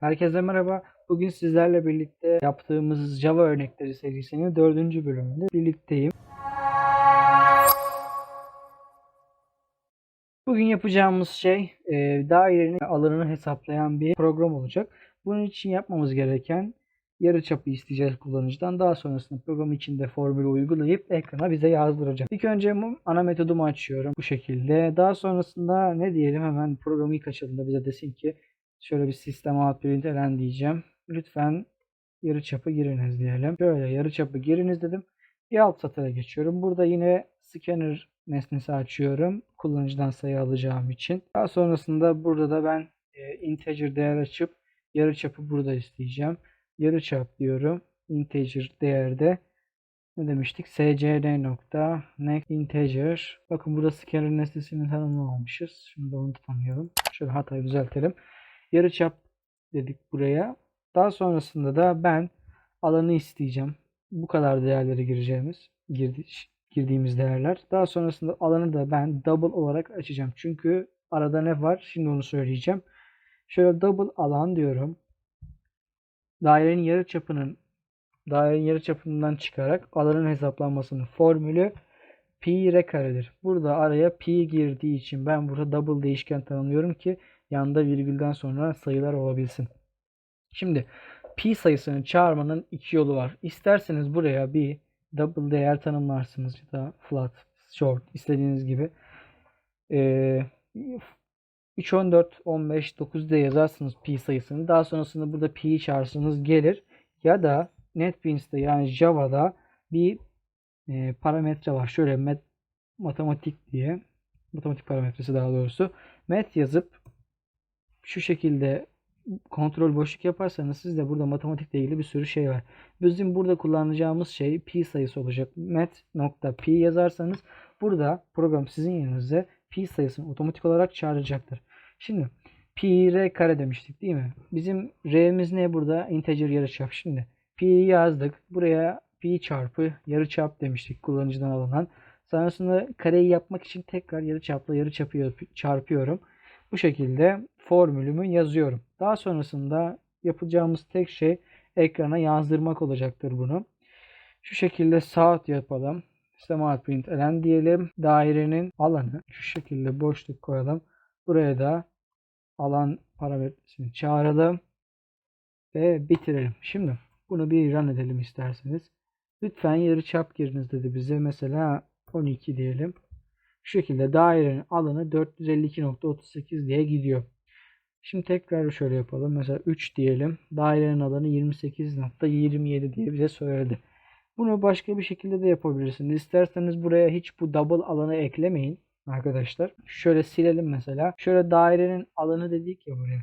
Herkese merhaba. Bugün sizlerle birlikte yaptığımız Java örnekleri serisinin dördüncü bölümünde birlikteyim. Bugün yapacağımız şey e, dairenin alanını hesaplayan bir program olacak. Bunun için yapmamız gereken yarıçapı isteyeceğiz kullanıcıdan. Daha sonrasında program içinde formülü uygulayıp ekrana bize yazdıracak. İlk önce ana metodumu açıyorum bu şekilde. Daha sonrasında ne diyelim hemen programı ilk açıldığında bize desin ki şöyle bir sistem out print diyeceğim. Lütfen yarıçapı giriniz diyelim. Şöyle yarıçapı giriniz dedim. Bir alt satıra geçiyorum. Burada yine scanner nesnesi açıyorum. Kullanıcıdan sayı alacağım için. Daha sonrasında burada da ben e, integer değer açıp yarıçapı burada isteyeceğim. Yarıçap diyorum. Integer değerde ne demiştik? scn nokta next integer. Bakın burada scanner nesnesini tanımlamamışız. Şimdi onu tanıyalım. Şöyle hatayı düzeltelim. Yarıçap dedik buraya. Daha sonrasında da ben alanı isteyeceğim. Bu kadar değerleri gireceğimiz girdi, girdiğimiz değerler. Daha sonrasında alanı da ben double olarak açacağım. Çünkü arada ne var? Şimdi onu söyleyeceğim. Şöyle double alan diyorum. Dairenin yarıçapının dairenin yarıçapından çıkarak alanın hesaplanmasının formülü pi r karedir. Burada araya pi girdiği için ben burada double değişken tanımlıyorum ki yanında virgülden sonra sayılar olabilsin. Şimdi pi sayısını çağırmanın iki yolu var. İsterseniz buraya bir double değer tanımlarsınız ya da flat, short istediğiniz gibi. Ee, 3, 14, 15, 9 diye yazarsınız pi sayısını. Daha sonrasında burada pi'yi çağırırsanız gelir. Ya da NetBeans'te yani Java'da bir e, parametre var. Şöyle met, matematik diye matematik parametresi daha doğrusu. Met yazıp şu şekilde kontrol boşluk yaparsanız sizde burada matematikle ilgili bir sürü şey var. Bizim burada kullanacağımız şey pi sayısı olacak. met.pi yazarsanız burada program sizin yerinize pi sayısını otomatik olarak çağıracaktır. Şimdi pi r kare demiştik değil mi? Bizim r'miz ne burada? Integer yarıçap. Şimdi pi'yi yazdık. Buraya pi çarpı yarıçap demiştik kullanıcıdan alınan. Sonrasında kareyi yapmak için tekrar yarıçapla yarıçapı çarpıyorum. Bu şekilde formülümü yazıyorum. Daha sonrasında yapacağımız tek şey ekrana yazdırmak olacaktır bunu. Şu şekilde saat yapalım. Out print elen diyelim. Dairenin alanı şu şekilde boşluk koyalım. Buraya da alan parametresini çağıralım. Ve bitirelim. Şimdi bunu bir run edelim isterseniz. Lütfen yarıçap giriniz dedi bize. Mesela 12 diyelim. Şu şekilde dairenin alanı 452.38 diye gidiyor. Şimdi tekrar şöyle yapalım. Mesela 3 diyelim. Dairenin alanı 28.27 diye bize söyledi. Bunu başka bir şekilde de yapabilirsiniz. İsterseniz buraya hiç bu double alanı eklemeyin arkadaşlar. Şöyle silelim mesela. Şöyle dairenin alanı dedik ya buraya.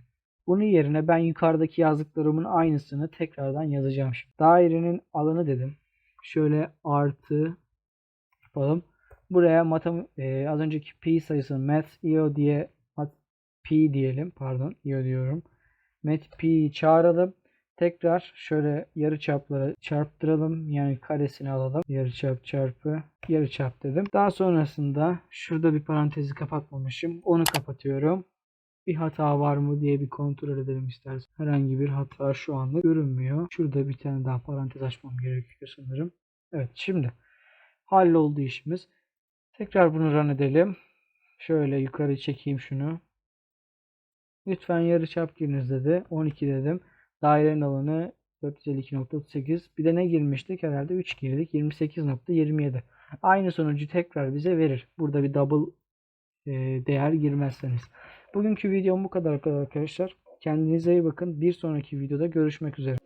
Bunun yerine ben yukarıdaki yazdıklarımın aynısını tekrardan yazacağım. Şimdi dairenin alanı dedim. Şöyle artı yapalım. Buraya matem e, az önceki pi sayısını math io diye pi diyelim. Pardon io diyorum. Math pi çağıralım. Tekrar şöyle yarı çaplara çarptıralım. Yani karesini alalım. Yarı çap çarpı yarı çap dedim. Daha sonrasında şurada bir parantezi kapatmamışım. Onu kapatıyorum. Bir hata var mı diye bir kontrol edelim istersen. Herhangi bir hata şu anda görünmüyor. Şurada bir tane daha parantez açmam gerekiyor sanırım. Evet şimdi halloldu işimiz. Tekrar bunu run edelim. Şöyle yukarı çekeyim şunu. Lütfen yarıçap giriniz dedi. 12 dedim. Dairenin alanı 452.38. Bir de ne girmiştik? Herhalde 3 girdik. 28.27. Aynı sonucu tekrar bize verir. Burada bir double e, değer girmezseniz. Bugünkü videom bu kadar arkadaşlar. Kendinize iyi bakın. Bir sonraki videoda görüşmek üzere.